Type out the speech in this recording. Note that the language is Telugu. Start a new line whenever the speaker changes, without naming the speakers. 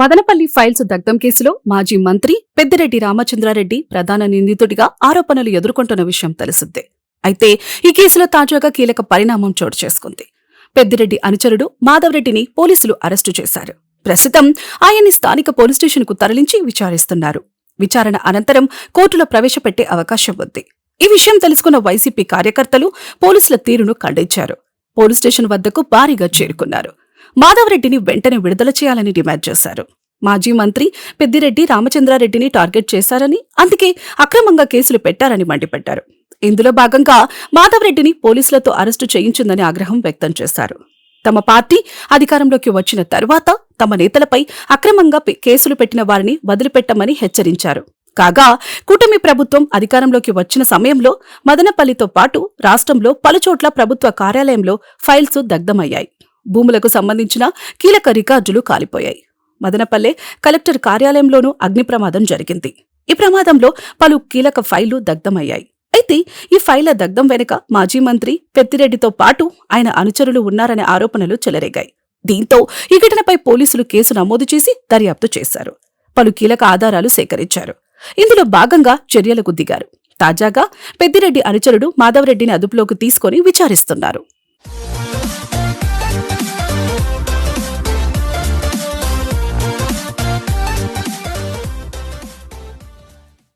మదనపల్లి ఫైల్స్ దగ్ధం కేసులో మాజీ మంత్రి పెద్దిరెడ్డి రామచంద్రారెడ్డి ప్రధాన నిందితుడిగా ఆరోపణలు ఎదుర్కొంటున్న విషయం తెలిసిందే. అయితే ఈ కేసులో తాజాగా కీలక పరిణామం చోటు చేసుకుంది. పెద్దిరెడ్డి అనుచరుడు మాధవరెడ్డిని పోలీసులు అరెస్టు చేశారు. ప్రస్తుతం ఆయన్ని స్థానిక పోలీస్ స్టేషన్కు తరలించి విచారిస్తున్నారు. విచారణ అనంతరం కోర్టులో ప్రవేశపెట్టే అవకాశం ఉంది. ఈ విషయం తెలుసుకున్న వైసీపీ కార్యకర్తలు పోలీసుల తీరును ఖండించారు. పోలీస్ స్టేషన్ వద్దకు భారీగా చేరుకున్నారు. మాధవరెడ్డిని వెంటనే విడుదల చేయాలని డిమాండ్ చేశారు. మాజీ మంత్రి పెద్దిరెడ్డి రామచంద్రారెడ్డిని టార్గెట్ చేశారని అందుకే అక్రమంగా కేసులు పెట్టారని మండిపడ్డారు. ఇందులో భాగంగా మాధవరెడ్డిని పోలీసులతో అరెస్టు చేయించిందని ఆగ్రహం వ్యక్తం చేశారు. తమ పార్టీ అధికారంలోకి వచ్చిన తరువాత తమ నేతలపై అక్రమంగా కేసులు పెట్టిన వారిని వదిలిపెట్టమని హెచ్చరించారు. కాగా కూటమి ప్రభుత్వం అధికారంలోకి వచ్చిన సమయంలో మదనపల్లితో పాటు రాష్ట్రంలో పలుచోట్ల ప్రభుత్వ కార్యాలయంలో ఫైల్స్ దగ్ధమయ్యాయి. భూములకు సంబంధించిన కీలక రికార్డులు కాలిపోయాయి. మదనపల్లె కలెక్టర్ కార్యాలయంలోనూ అగ్ని ప్రమాదం జరిగింది. ఈ ప్రమాదంలో పలు కీలక ఫైళ్ళు దగ్ధమయ్యాయి. అయితే ఈ ఫైళ్ళ దగ్ధం వెనుక మాజీ మంత్రి పెద్దిరెడ్డితో పాటు ఆయన అనుచరులు ఉన్నారనే ఆరోపణలు చెలరేగాయి. దీంతో ఈ ఘటనపై పోలీసులు కేసు నమోదు చేసి దర్యాప్తు చేశారు. పలు కీలక ఆధారాలు సేకరించారు. ఇందులో భాగంగా చర్యలకు దిగారు. తాజాగా పెద్దిరెడ్డి అనుచరుడు మాధవరెడ్డిని అదుపులోకి తీసుకుని విచారిస్తున్నారు.